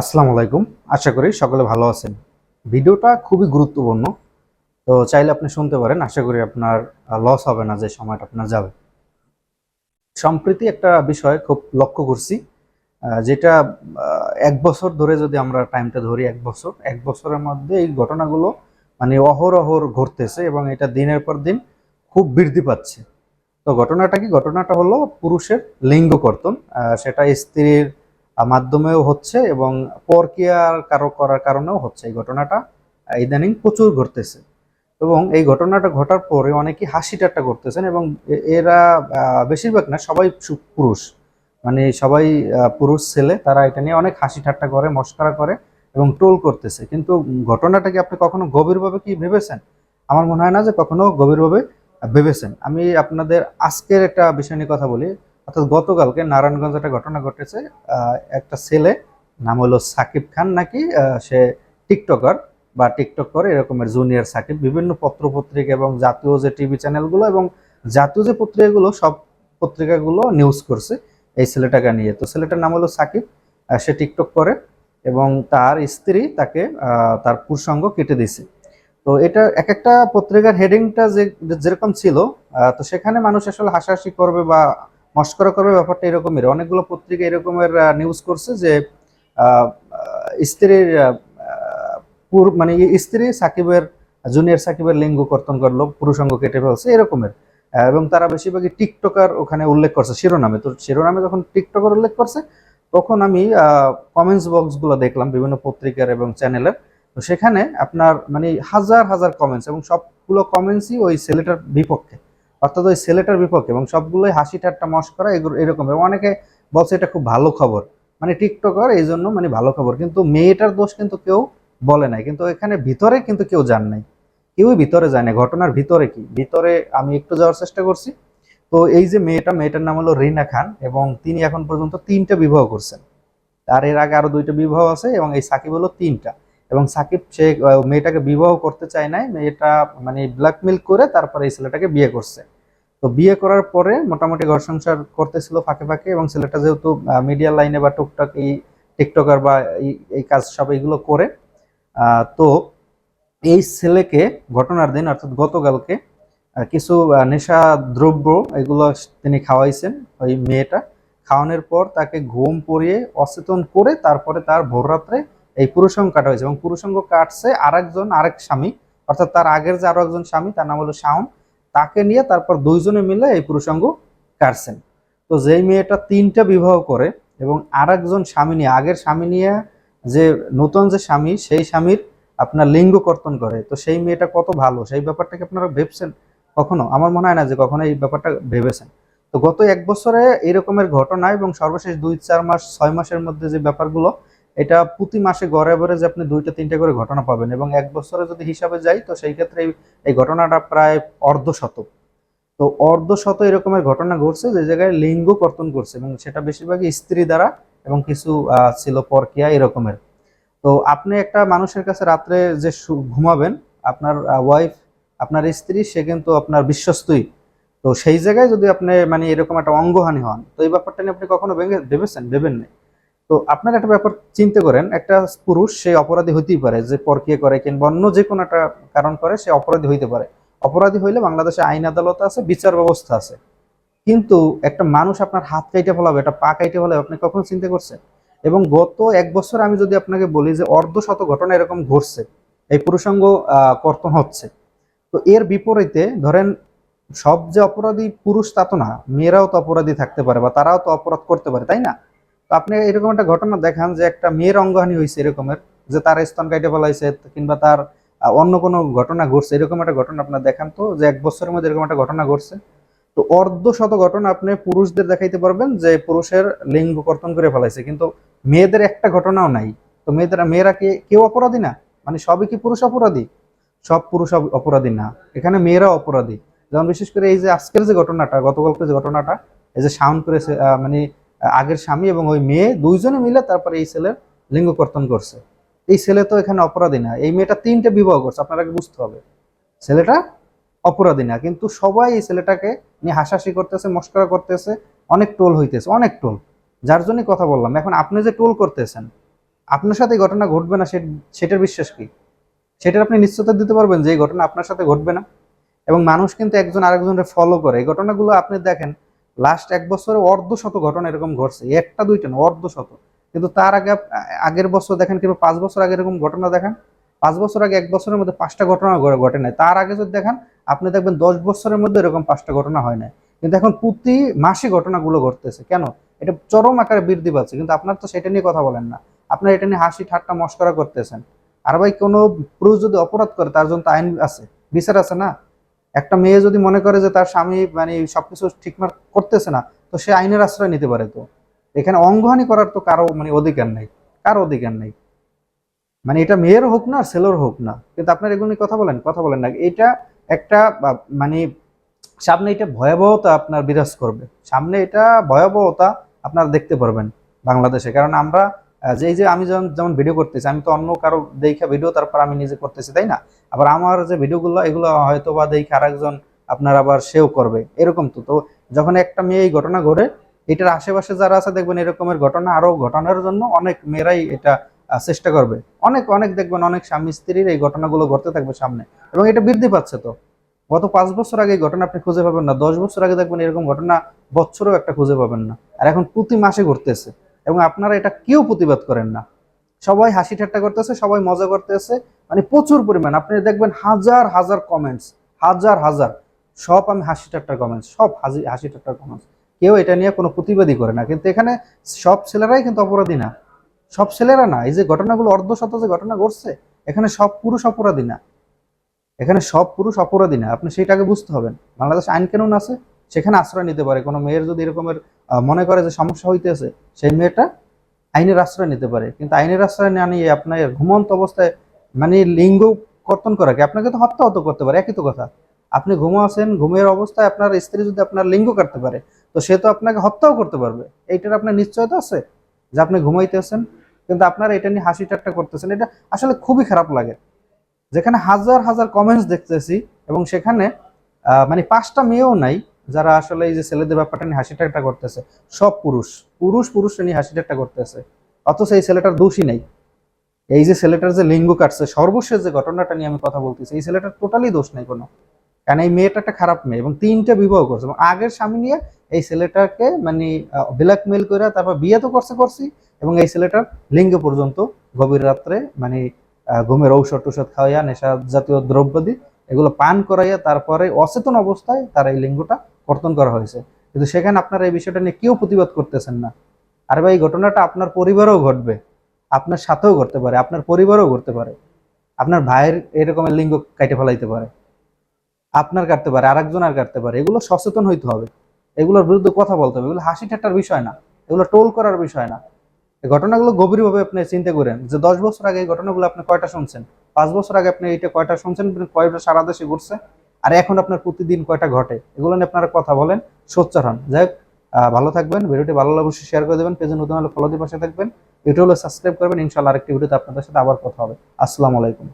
আসসালামু আলাইকুম। আশা করি সকলে ভালো আছেন। ভিডিওটা খুবই গুরুত্বপূর্ণ। তো চাইলে আপনি শুনতে পারেন। আশা করি আপনার লস হবে না, যে সময়টা আপনার যাবে। সম্প্রতি একটা বিষয় খুব লক্ষ্য করছি যেটা এক বছর ধরে যদি আমরা টাইমটা ধরি, এক বছর, এক বছরের মধ্যে এই ঘটনাগুলো মানে অহরহর ঘটতেছে এবং এটা দিনের পর দিন খুব বৃদ্ধি পাচ্ছে। তো ঘটনাটা কি? ঘটনাটা হলো পুরুষের লিঙ্গ কর্তন সেটা স্ত্রীর মাধ্যমেও হচ্ছে এবং পরকিয়ার কারও করার কারণেও হচ্ছে। এই ঘটনাটা ইদানিং প্রচুর ঘটতেছে এবং এই ঘটনাটা ঘটার পরে অনেকেই হাসি ঠাট্টা করতেছেন এবং এরা বেশিরভাগ না, সবাই পুরুষ। মানে সবাই পুরুষ ছেলে, তারা এটা নিয়ে অনেক হাসি ঠাট্টা করে, মস্করা করে এবং টোল করতেছে। কিন্তু ঘটনাটা কি আপনি কখনো গভীরভাবে কি ভেবেছেন? আমার মনে হয় না যে কখনো গভীরভাবে ভেবেছেন। আমি আপনাদের আজকের একটা বিষয় নিয়ে কথা বলি। অর্থাৎ গতকালকে নারায়ণগঞ্জ একটা ঘটনা ঘটেছে একটা ছেলে, নাম হলো সাকিব খান নাকি সে টিকটকার বা টিকটক করে এরকমের জুনিয়র সাকিব, বিভিন্ন পত্রপত্রিকা এবং জাতীয় যে টিভি চ্যানেলগুলো এবং জাতীয় যে পত্রিকাগুলো, সব পত্রিকাগুলো নিউজ করছে এই ছেলেটাকে নিয়ে। তো ছেলেটার নাম হলো সাকিব সে টিকটক করে এবং তার স্ত্রী তাকে তার পুরসঙ্গ কেটে দিছে তো এটা এক একটা পত্রিকার হেডিংটা যে, যেরকম ছিল তো সেখানে মানুষ আসলে হাসাহাসি করবে বা মস্করা করবে ব্যাপারটা এরকমের। অনেকগুলো পত্রিকা এরকমের নিউজ করছে যে স্ত্রীর মানে স্ত্রী সাকিবের, জুনিয়র সাকিবের লিঙ্গ কর্তন করল, পুরুষাঙ্গ কেটে ফেলছে, এরকমের। এবং তারা বেশিরভাগই টিকটকার ওখানে উল্লেখ করছে, শিরোনামে। তো শিরোনামে যখন টিকটকার উল্লেখ করছে, তখন আমি কমেন্টস বক্সগুলো দেখলাম, বিভিন্ন পত্রিকার এবং চ্যানেলের তো সেখানে আপনার মানে হাজার হাজার কমেন্টস এবং সবগুলো কমেন্টসই ওই ছেলেটার বিপক্ষে। অর্থাৎ ওই ছেলেটার বিপক্ষে এবং সবগুলোই হাসি ঠাট্টা মস্করা এগুলো এরকম। এবং অনেকে বলছে এটা খুব ভালো খবর। মানে টিকটকার এই জন্য মানে ভালো খবর। কিন্তু মেয়েটার দোষ কিন্তু কেউ বলে নাই। কিন্তু এখানে ভিতরে কিন্তু কেউ জান নাই। কেউই ভিতরে যায় না ঘটনার ভিতরে কি? ভিতরে আমি একটু যাওয়ার চেষ্টা করছি। তো এই যে মেয়েটা, মেয়েটার নাম হলো রিনা খান এবং তিনি এখন পর্যন্ত তিনটা বিবাহ করছেন। আর এর আগে আরও দুইটা বিবাহ আছে এবং এই সাকিব হলো তিনটা। এবং সাকিব, সে মেয়েটাকে বিবাহ করতে চায় নাই। মেয়েটা মানে ব্ল্যাকমেল করে তারপরে এই ছেলেটাকে বিয়ে করছে। তো বিয়ে করার পরে মোটামুটি ঘর সংসার করতেছিল ফাঁকে ফাঁকে এবং ছেলেটা যেহেতু মিডিয়া লাইনে বা টুকটাক এই টিকটকার বা এই- কাজ সব এইগুলো করে তো এই ছেলেকে ঘটনার দিন অর্থাৎ গতকালকে কিছু নেশা দ্রব্য এগুলো তিনি খাওয়াইছেন ওই মেয়েটা। খাওয়ানোর পর তাকে ঘুম পরিয়ে অচেতন করে তারপরে তার ভোররাত্রে এই পুরুষঙ্গ কাটা হয়েছে এবং পুরুষঙ্গ কাটছে আরেকজন, আরেক স্বামী। অর্থাৎ তার আগের যে আরও একজন স্বামী, তার নাম হলো শাওন। তাকে নিয়ে তারপর দুইজনে মিলে এই পুরুষঙ্গ কাটছেন। তো যেই মেয়েটা তিনটা বিবাহ করে এবং আরেকজন স্বামী নিয়ে, আগের স্বামী নিয়ে যে নতুন যে স্বামী, সেই স্বামীর আপনার লিঙ্গ কর্তন করে। তো সেই মেয়েটা কত ভালো, সেই ব্যাপারটাকে আপনারা ভেবছেন কখনো? আমার মনে হয় না যে কখনো এই ব্যাপারটা ভেবেছেন। তো গত এক বছরে এরকমের ঘটনা এবং সর্বশেষ দুই, চার মাস, ছয় মাসের মধ্যে যে ব্যাপারগুলো এটা প্রতি মাসে গড়ে যে আপনি দুইটা, তিনটা করে ঘটনা পাবেন এবং এক বছরে যদি হিসাবে যাই, তো সেই ক্ষেত্রে এই- ঘটনাটা প্রায় অর্ধশত তো অর্ধশত এরকমের ঘটনা ঘটছে, যে জায়গায় লিঙ্গ কর্তন করছে এবং সেটা বেশিরভাগই স্ত্রী দ্বারা এবং কিছু ছিল পরকিয়া এরকমের। তো আপনি একটা মানুষের কাছে রাত্রে যে ঘুমাবেন, আপনার ওয়াইফ আপনার স্ত্রী, সে কিন্তু আপনার বিশ্বস্তই। তো সেই জায়গায় যদি আপনি মানে এরকম একটা অঙ্গহানি হন, তো এই ব্যাপারটা নিয়ে আপনি কখনো ভেঙে, ভেবেছেন? ভেবেন না তো আপনার একটা ব্যাপার চিন্তা করেন, একটা পুরুষ সে অপরাধী হইতেই পারে, যে পরকিয়া করে কিংবা অন্য যে কোনো একটা কারণ করে সে অপরাধী হইতে পারে। অপরাধী হইলে বাংলাদেশে আইন আদালত আছে, বিচার ব্যবস্থা আছে। কিন্তু একটা মানুষ আপনার হাত কাইটে ফেলাবে, একটা পা কাইটে ফেলাবে, আপনি কখনো চিন্তা করছেন? এবং গত এক বছর আমি যদি আপনাকে বলি যে অর্ধ শত ঘটনা এরকম ঘটছে, এই পুরুষাঙ্গ কর্তন হচ্ছে। তো এর বিপরীতে ধরেন, সব যে অপরাধী পুরুষ তা তো না, মেয়েরাও তো অপরাধী থাকতে পারে বা তারাও তো অপরাধ করতে পারে, তাই না? আপনি এরকম একটা ঘটনা দেখান যে একটা মেয়ের অঙ্গহানি হয়েছে এরকমের, যে তার স্তন কাইটে ফেলাইছে কিংবা তার অন্য কোনো ঘটনা ঘটছে, এরকম একটা ঘটনা আপনার দেখান তো, যে এক বছরের মধ্যে এরকম একটা ঘটনা ঘটছে। তো অর্ধ শত ঘটনা আপনি পুরুষদের দেখাইতে পারবেন যে পুরুষের লিঙ্গ কর্তন করে ফেলাইছে, কিন্তু মেয়েদের একটা ঘটনাও নাই। তো মেয়েদের, মেয়েরা কি, কেউ অপরাধী না? মানে সবই কি পুরুষ অপরাধী? সব পুরুষ অপরাধী না। এখানে মেয়েরা অপরাধী। যেমন বিশেষ করে এই যে আজকের যে ঘটনাটা, গতকালকে যে ঘটনাটা, এই যে সাউন্ড করেছে মানে আগের স্বামী এবং ওই মেয়ে দুইজনে মিলে তারপরে এই ছেলের লিঙ্গ কর্তন করছে। এই ছেলে তো এখানে অপরাধী না, এই মেয়েটা তিনটে বিবাহ করছে আপনাকে বুঝতে হবে। ছেলেটা অপরাধী না, কিন্তু সবাই এই ছেলেটাকে নিয়ে হাসাহাসি করতেছে, মস্করা করতেছে, অনেক টোল হইতেছে, অনেক টোল যার জন্যই কথা বললাম, এখন আপনি যে টোল করতেছেন, আপনার সাথে ঘটনা ঘটবে না সেটার বিশ্বাস কি? সেটার আপনি নিশ্চয়তা দিতে পারবেন যে এই ঘটনা আপনার সাথে ঘটবে না। এবং মানুষ কিন্তু একজন আরেকজনের ফলো করে। এই ঘটনাগুলো আপনি দেখেন লাস্ট এক বছরে অর্ধ শত ঘটনা এরকম ঘটছে। একটা, দুইটা না অর্ধ শত কিন্তু তার আগে আগের বছর দেখেন কিংবা পাঁচ বছর আগে এরকম ঘটনা দেখেন? পাঁচ বছর আগে এক বছরের মধ্যে পাঁচটা ঘটনা ঘটে নাই। তার আগে যদি দেখেন, আপনি দেখবেন দশ বছরের মধ্যে এরকম পাঁচটা ঘটনা হয় না কিন্তু এখন প্রতি মাসে ঘটনাগুলো ঘটতেছে। কেন? এটা চরম আকারে বৃদ্ধি পাচ্ছে। কিন্তু আপনার তো সেটা নিয়ে কথা বলেন না। আপনার এটা নিয়ে হাসি, ঠাট্টা, মস্করা করতেছেন। আর ভাই কোনো পুরুষ যদি অপরাধ করে, তার জন্য তো আইন আছে, বিচার আছে না? একটা মেয়ে যদি মনে করে যে তার স্বামী মানে সবকিছু ঠিকঠাক করতেছে না, তো সে আইনের আশ্রয় নিতে পারে তো। এখানে অঙ্গহানি করার তো কারও মানে অধিকার নেই, কারও অধিকার নেই। মানে এটা মেয়ের হোক না ছেলের হোক না। কিন্তু আপনার এগুলো কথা বলেন কথা বলেন না। এটা একটা মানে সামনে এটা ভয়াবহতা আপনার বিরাজ করবে। সামনে এটা ভয়াবহতা আপনারা দেখতে পারবেন বাংলাদেশে। কারণ আমরা যে এই যে আমি যেমন যেমন ভিডিও করতেছি, আমি তো অন্য কারও দেখে ভিডিও তারপর আমি নিজে করতেছি, তাই না? আবার আমার যে ভিডিওগুলো এগুলো হয়তো বা দেখে আরেকজন আপনার আবার সেও করবে, এরকম তো। তো যখন একটা মেয়ে এই ঘটনা ঘটে, এটার আশেপাশে যারা আছে, দেখবেন এরকমের ঘটনা, আরও ঘটানোর জন্য অনেক মেয়েরাই এটা চেষ্টা করবে। অনেক অনেক দেখবেন অনেক স্বামী স্ত্রীর এই ঘটনাগুলো ঘটতে থাকবে সামনে। এবং এটা বৃদ্ধি পাচ্ছে তো। গত পাঁচ বছর আগে ঘটনা আপনি খুঁজে পাবেন না, দশ বছর আগে দেখবেন এরকম ঘটনা বছরেও একটা খুঁজে পাবেন না। আর এখন প্রতি মাসে ঘটতেছে। এবং আপনারা এটা কেউ প্রতিবাদ করেন না। সবাই হাসি ঠাট্টা করতেছে, সবাই মজা করতেছে মানে প্রচুর পরিমাণ। আপনি দেখবেন হাজার হাজার কমেন্টস হাজার হাজার, সব আমি হাসি ঠাট্টার কমেন্টস সব হাসি হাসি ঠাট্টার কমেন্টস কেউ এটা নিয়ে কোনো প্রতিবাদই করে না। কিন্তু এখানে সব ছেলেরাই কিন্তু অপরাধী না। সব ছেলেরা না, এই যে ঘটনাগুলো অর্ধ শত যে ঘটনা ঘটছে, এখানে সব পুরুষ অপরাধী না। এখানে সব পুরুষ অপরাধী না। আপনি সেটাকে বুঝতে হবেন। বাংলাদেশ আইন কানুন আছে সেখানে আশ্রয় নিতে পারে। কোনো মেয়ের যদি এরকমের মনে করে যে সমস্যা হইতেছে, সেই মেয়েটা আইনের আশ্রয় নিতে পারে। কিন্তু আইনের আশ্রয় না নিয়ে আপনার ঘুমন্ত অবস্থায় মানে লিঙ্গ কর্তন করাকে আপনাকে তো হত্যা হতে করতে পারে, একই তো কথা। আপনি ঘুমো আছেন, ঘুমের অবস্থায় আপনার স্ত্রী যদি আপনার লিঙ্গ কাটতে পারে, তো সে তো আপনাকে হত্যাও করতে পারবে। এইটার আপনার নিশ্চয়তা আছে যে আপনি ঘুমাইতেছেন কিন্তু আপনারা এটা নিয়ে হাসি ঠাট্টা করতেছেন। এটা আসলে খুবই খারাপ লাগে। যেখানে হাজার হাজার কমেন্টস দেখতেছি এবং সেখানে মানে পাঁচটা মেয়েও নাই যারা আসলে এই যে ছেলেদের ব্যাপারটা নিয়ে হাসি ঠাট্টা করতেছে, সব পুরুষ পুরুষ পুরুষ নিয়ে হাসি ঠাট্টা করতেছে। অথচ এই ছেলেটার দোষই নেই। এই যে ছেলেটার যে লিঙ্গ কাটছে, সর্বশেষ যে ঘটনাটা নিয়ে আমি কথা বলতেছি, এই ছেলেটার টোটালি দোষ নেই কোনো। কারণ এই মেয়েটা একটা খারাপ মেয়ে এবং তিনটা বিবাহ করছে এবং আগের স্বামী নিয়ে এই ছেলেটাকে মানে ব্ল্যাকমেল করে তারপর বিয়ে তো করছে, করছি এবং এই ছেলেটার লিঙ্গ পর্যন্ত গভীর রাত্রে মানে ঘুমের ঔষধ টৌষধ খাওয়াইয়া, নেশা জাতীয় দ্রব্যাদি এগুলো পান করাইয়া তারপরে অচেতন অবস্থায় তার এই লিঙ্গটা কর্তন করা হয়েছে। কিন্তু সেখানে আপনারা এই বিষয়টা নিয়ে কেউ প্রতিবাদ করতেছেন না। আর ভাই ঘটনাটা আপনার পরিবারেও ঘটবে, আপনার সাথেও ঘটতে পারে, আপনার পরিবারেও ঘটতে পারে, আপনার ভাইয়ের এরকমের লিঙ্গ কাটে ফেলাইতে পারে, আপনার কাটতে পারে, আরেকজন আর কাটতে পারে, এগুলো সচেতন হইতে হবে। এগুলোর বিরুদ্ধে কথা বলতে হবে, এগুলো হাসি ঠাট্টার বিষয় না, এগুলো টোল করার বিষয় না। এই ঘটনাগুলো গভীরভাবে আপনি চিন্তা করেন যে দশ বছর আগে এই ঘটনাগুলো আপনি কয়টা শুনছেন? পাঁচ বছর আগে আপনি এটা কয়টা শুনছেন? কয়টা সারা দেশে ঘটছে? আর এখন আপনার প্রতিদিন কয়টা ঘটে? এগুলো নিয়ে আপনারা কথা বলেন সোচ্চার হন। যাই হোক, ভালো থাকবেন ভিডিওটি ভালো লাগলে অবশ্যই শেয়ার করে দেবেন পেজে নতুন হলে ফলো দিয়ে পাশে থাকবেন। ইউটিউবে সাবস্ক্রাইব করবেন ইনশাল্লাহ আরেকটি ভিডিওতে আপনাদের সাথে আবার কথা হবে। আসসালামু আলাইকুম।